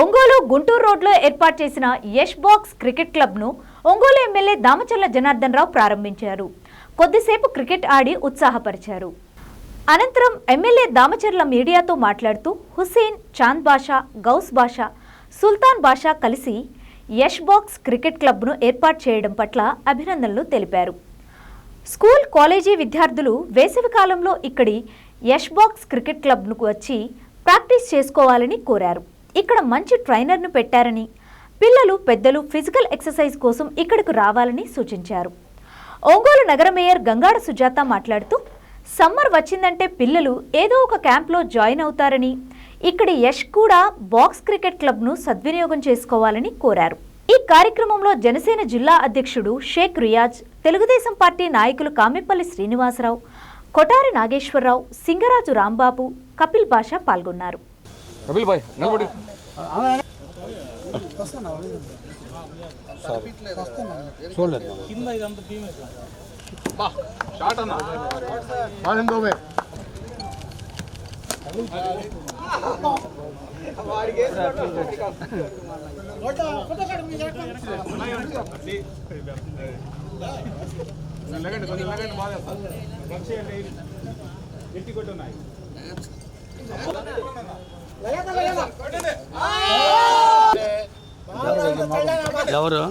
ఒంగోలు గుంటూరు రోడ్లో ఏర్పాటు చేసిన యష్ బాక్స్ క్రికెట్ క్లబ్ను ఒంగోలు ఎమ్మెల్యే దామచర్ల జనార్దన్ రావు ప్రారంభించారు. కొద్దిసేపు క్రికెట్ ఆడి ఉత్సాహపరిచారు. అనంతరం ఎమ్మెల్యే దామచర్ల మీడియాతో మాట్లాడుతూ హుస్సేన్ చాంద్ బాషా గౌస్ బాషా సుల్తాన్ బాషా కలిసి యష్ బాక్స్ క్రికెట్ క్లబ్ను ఏర్పాటు చేయడం పట్ల అభినందనలు తెలిపారు. స్కూల్ కాలేజీ విద్యార్థులు వేసవి కాలంలో ఇక్కడి యష్ బాక్స్ క్రికెట్ క్లబ్ను వచ్చి ప్రాక్టీస్ చేసుకోవాలని కోరారు. ఇక్కడ మంచి ట్రైనర్ను పెట్టారని పిల్లలు పెద్దలు ఫిజికల్ ఎక్సర్సైజ్ కోసం ఇక్కడకు రావాలని సూచించారు. ఒంగోలు నగర మేయర్ గంగాడ సుజాత మాట్లాడుతూ సమ్మర్ వచ్చిందంటే పిల్లలు ఏదో ఒక క్యాంప్లో జాయిన్ అవుతారని ఇక్కడి యష్ కూడా బాక్స్ క్రికెట్ క్లబ్ను సద్వినియోగం చేసుకోవాలని కోరారు. ఈ కార్యక్రమంలో జనసేన జిల్లా అధ్యక్షుడు షేక్ రియాజ్ తెలుగుదేశం పార్టీ నాయకులు కామెపల్లి శ్రీనివాసరావు కొటారి నాగేశ్వరరావు సింగరాజు రాంబాబు కపిల్ బాషా పాల్గొన్నారు. కపిల్ భాయ్ నిలబడి చూడలేదు షాట్ అన్న లగండి కొంచెం లగండి బాగా ఎవరు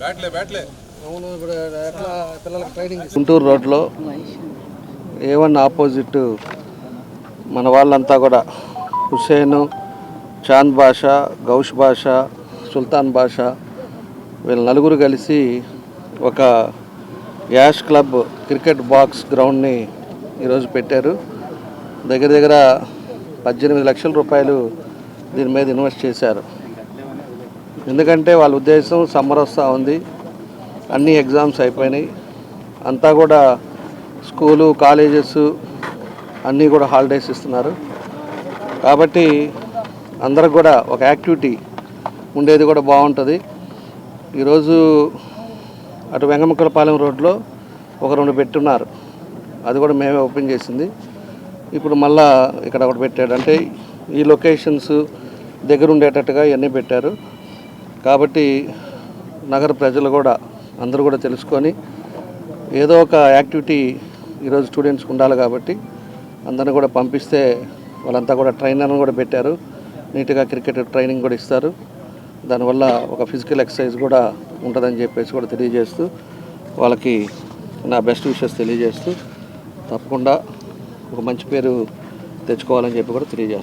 బ్యాట్లే బ్యాట్లే గుంటూరు రోడ్లో ఏ వన్ ఆపోజిట్ మన వాళ్ళంతా కూడా హుసేను చాంద్ భాష గౌష్ భాష సుల్తాన్ బాషా వీళ్ళ నలుగురు కలిసి ఒక యాష్ క్లబ్ క్రికెట్ బాక్స్ గ్రౌండ్ని ఈరోజు పెట్టారు. దగ్గర దగ్గర పద్దెనిమిది లక్షల రూపాయలు దీని మీద ఇన్వెస్ట్ చేశారు. ఎందుకంటే వాళ్ళ ఉద్దేశం సమ్మర్ వస్తూ ఉంది. అన్ని ఎగ్జామ్స్ అయిపోయినాయి. అంతా కూడా స్కూలు కాలేజెస్ అన్నీ కూడా హాలిడేస్ ఇస్తున్నారు. కాబట్టి అందరికి కూడా ఒక యాక్టివిటీ ఉండేది కూడా బాగుంటుంది. ఈరోజు అటు వెంగమక్కలపాలెం రోడ్లో ఒక రెండు పెట్టున్నారు అది కూడా మేమే ఓపెన్ చేసింది. ఇప్పుడు మళ్ళా ఇక్కడ ఒకటి పెట్టాడు. అంటే ఈ లొకేషన్స్ దగ్గర ఉండేటట్టుగా ఇవన్నీ పెట్టారు. కాబట్టి నగర ప్రజలు కూడా అందరూ కూడా తెలుసుకొని ఏదో ఒక యాక్టివిటీ ఈరోజు స్టూడెంట్స్కి ఉండాలి కాబట్టి అందరిని కూడా పంపిస్తే వాళ్ళంతా కూడా ట్రైనర్ని కూడా పెట్టారు. నీట్గా క్రికెట్ ట్రైనింగ్ కూడా ఇస్తారు. దానివల్ల ఒక ఫిజికల్ ఎక్సర్సైజ్ కూడా ఉంటుందని చెప్పేసి కూడా తెలియజేస్తూ వాళ్ళకి నా బెస్ట్ విషెస్ తెలియజేస్తూ తప్పకుండా ఒక మంచి పేరు తెచ్చుకోవాలని చెప్పి కూడా తెలియజేస్తాను